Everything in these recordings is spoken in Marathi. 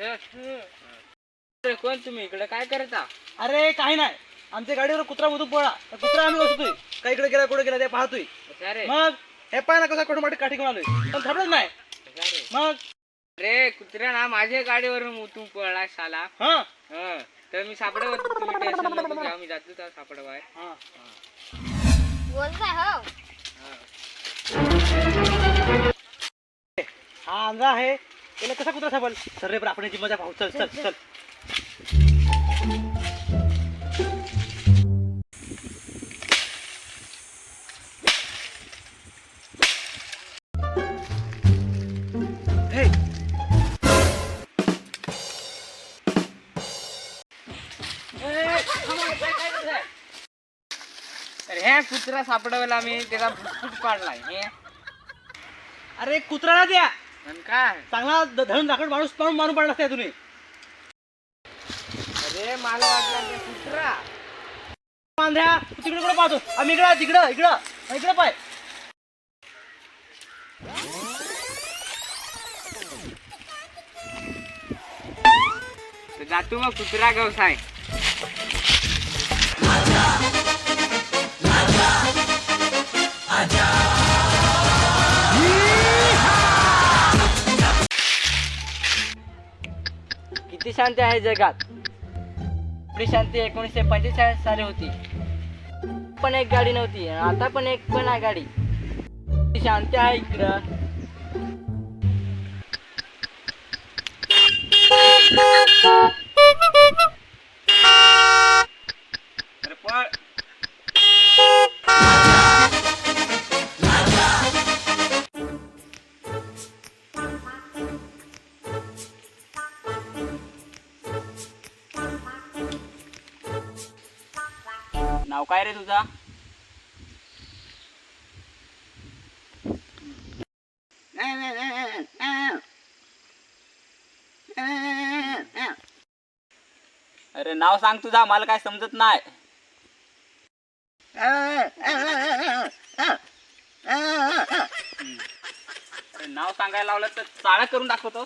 अरे कोण तुम्ही? इकडे काय करता? अरे काही नाही. आमच्या गाडीवर कुत्रा मधून पळा त्या कुत्रा आम्ही बसतोय काय इकडे गेला कुठे गेला ते पाहतोय. अरे. मग हे पाय ना कसा कुठं माठी काठी घेऊन आलोय. पण थांबलंच नाही. अरे. मग? अरे कुत्र्या ना माझ्या गाडीवरून उतरून पळला साला. हा. हं. तर मी सापडवत तुम्ही टेन्शन नको घ्या मी जातो तर सापडवाय. हा. बोलताय हो. हा. आहे. त्याला कसा कुत्रा सापल सर रे पण आपण मजा पाहू. चल चल चल. हे, कुत्रा सापडवायला मी त्याचा फुट पाडलाय हे. अरे कुत्रा ना द्या आणि काय? चांगला ध- धरून दाखवून माणूस पाहून मारून पाडला असता तुम्ही अरे मला वाटलं ते कुत्रा. तू तिकडे कुठे पाहतो? आम्ही इकडं तिकडं इकडं. हा, इकडं पाय. तर जातो मग कुत्रा व्यवसाय शांती आहे जगात. एवढी शांती एकोणीसशे पंचेचाळीस साली होती. पण एक गाडी नव्हती आता पण एक पण आहे गाडी. शांती आहे इकडं. अरे नाव काय रे तुझा? अरे नाव सांग तुझा मला काय समजत नाही. नाव सांगायला लावलं तर चाळा करून दाखवतो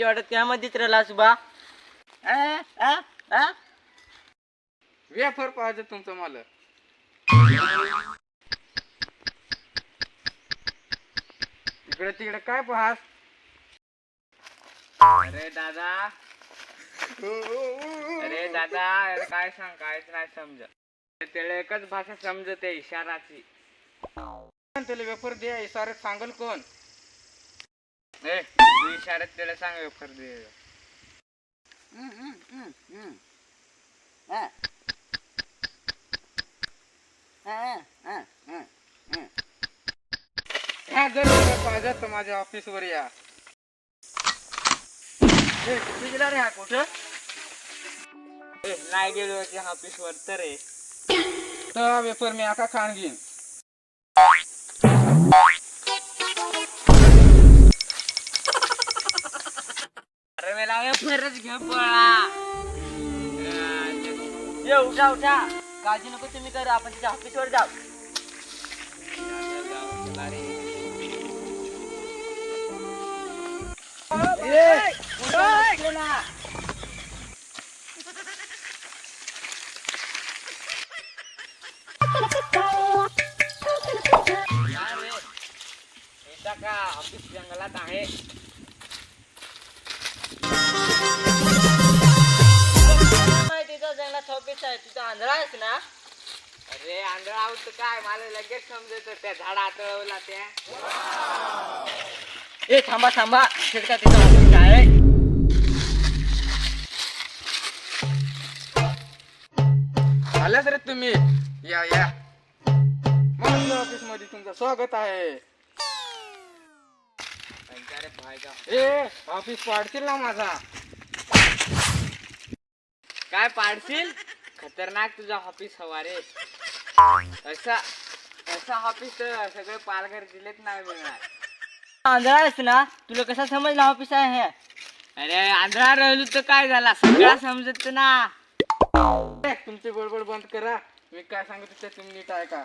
आमच्या वाटत त्यामध्येच राहिला सुबा वेफर पाहिजे तुमचं मला. इकडे तिकडे काय पाहास अरे दादा. अरे दादा अरे काय सांग कायच नाही समज त्याला एकच भाषा समजते इशाराची. त्याला वेफर दे इशाऱ्यात सांगल कोण? ए तू इशाऱ्यात त्याला सांग वेफर दे ह्या जर पाहिजे तर माझ्या ऑफिसवर या. ए, कुठे गेला रे हा कुठं? ए, नाही गेलो ऑफिसवर तर रे तर वेफर मी आता खाण घेईन. अरे मला वेफरच घे पळा ये उठा उठा काळजी नको तुम्ही करू आपण तिच्या ऑफिसवर जाऊ एकदा का ऑफिस जंगलात आहे आंधळा आहेस ना? अरे आंधळा आहोत काय? मला लगेच समजत त्या झाडा आतळवला त्या. ए थांबा थांबा. शेडका तिथं आहे? आल्याच रे तुम्ही. या या. ऑफिसमध्ये तुमचं स्वागत आहे. ए ऑफिस पाडतील ना माझा. काय पाडशील? खतरनाक तुझा ऑफिस हवा रे. असा असा ऑफिस सगळे पालघर जिल्ह्यात नाही मिळणार आंधळा आहेस ना? तुला कसा समजला ऑफिस आहे हे? अरे आंधळा राहिलो तर काय झाला? सगळा समजत ना. ए, तुमची बडबड बंद करा. मी काय सांगतो ते तुम्ही नीट ऐका.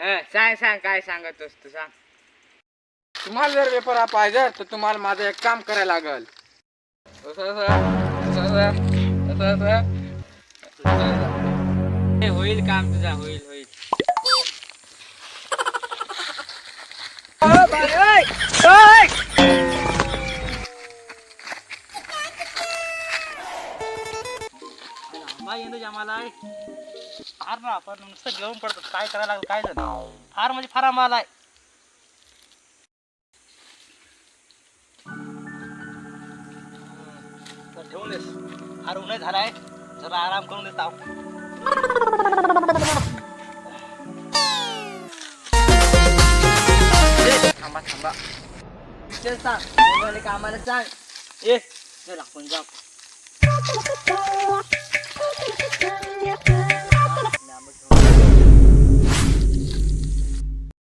ए, सांग सांग काय सांगत असतो सांग. तुम्हाला जर पेपर हा पाहिजे तर तुम्हाला माझं एक काम करायला लागल. असं असं, असं असं, असं असं, हे होईल काम तुझा होईल होईल. आम्हाला फार ना आपण नुसतं घेऊन पडतो. काय करायला लागलं काय झालं? फार म्हणजे फार आम्हाला. आहे तर ठेवून फार उन्हा झालाय जरा आराम करून देत आहो थांबा थांबा चल सांग कामाला सांग ये चल आपण जाऊ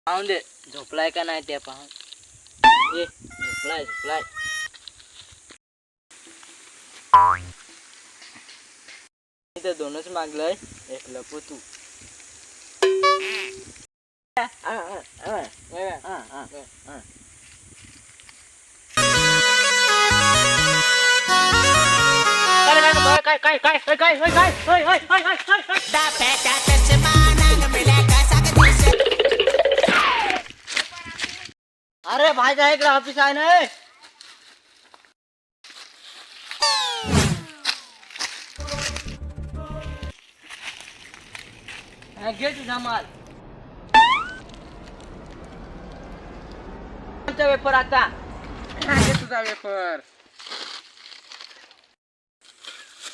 पाहून दे झोपलाय का नाही ते पाहून ये झोपलाय झोपलाय इथं दोनच मागलंय. एक लपो तू. काय काय काय काय काय काय काय काय काय अरे भाई जा इकडे ऑफिस आहे ना. हा, घे तुझा माल वेपर आता घे तुझा वेपर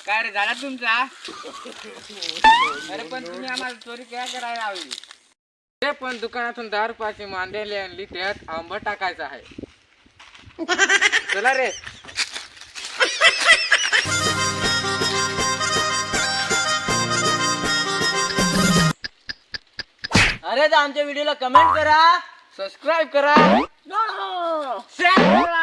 काय रे झाला तुमचा? अरे पण तुम्ही आम्हाला चोरी काय करायला हवी? ते पण दुकानातून दहा रुपयाची मांदेली आणली त्यात आंबट टाकायचा आहे. चला रे. तर आमच्या व्हिडिओला कमेंट करा सबस्क्राईब करा. शेअर करा.